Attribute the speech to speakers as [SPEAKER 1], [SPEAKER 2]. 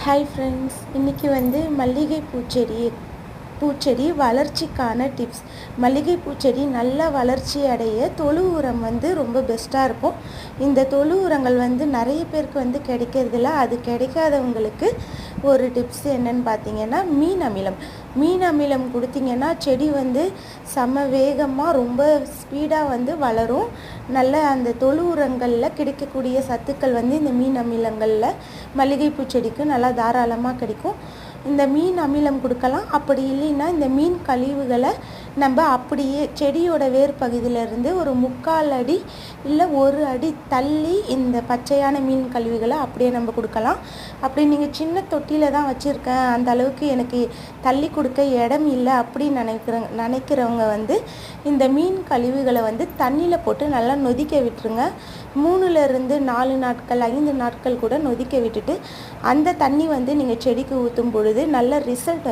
[SPEAKER 1] Hi friends இன்றைக்கி வந்து மல்லிகை பூச்செடி பூச்செடி வளர்ச்சிக்கான டிப்ஸ் மல்லிகை பூச்செடி நல்லா வளர்ச்சி அடைய தொழு உரம் வந்து ரொம்ப பெஸ்ட்டாக இருக்கும். இந்த தொழு உரங்கள் வந்து நிறைய பேருக்கு வந்து கிடைக்கிறதில்ல. அது கிடைக்காதவங்களுக்கு ஒரு டிப்ஸ் என்னன்னு பார்த்தீங்கன்னா மீன் அமிலம். மீன் அமிலம் கொடுத்தீங்கன்னா செடி வந்து செம வேகமாக ரொம்ப ஸ்பீடாக வந்து வளரும். நல்ல அந்த தொழு உரங்களில் கிடைக்கக்கூடிய சத்துக்கள் வந்து இந்த மீன் அமிலங்களில் மல்லிகைப்பூ செடிக்கு நல்லா தாராளமாக கிடைக்கும். இந்த மீன் அமிலம் கொடுக்கலாம். அப்படி இல்லைன்னா இந்த மீன் கழிவுகளை நம்ம அப்படியே செடியோட வேர் பகுதியிலேருந்து ஒரு முக்கால் அடி இல்லை ஒரு அடி தள்ளி இந்த பச்சையான மீன் கழிவுகளை அப்படியே நம்ம கொடுக்கலாம். அப்படி நீங்கள் சின்ன தொட்டியில் தான் வச்சுருக்கேன். அந்த அளவுக்கு எனக்கு தள்ளி கொடுக்க இடம் இல்லை அப்படின்னு நினைக்கிறவங்க நினைக்கிறவங்க வந்து இந்த மீன் கழிவுகளை வந்து தண்ணியில் போட்டு நல்லா நொதிக்க விட்டுருங்க. மூணுலேருந்து நாலு நாட்கள் ஐந்து நாட்கள் கூட நொதிக்க விட்டுட்டு அந்த தண்ணி வந்து நீங்கள் செடிக்கு ஊற்றும் பொழுது நல்ல ரிசல்ட்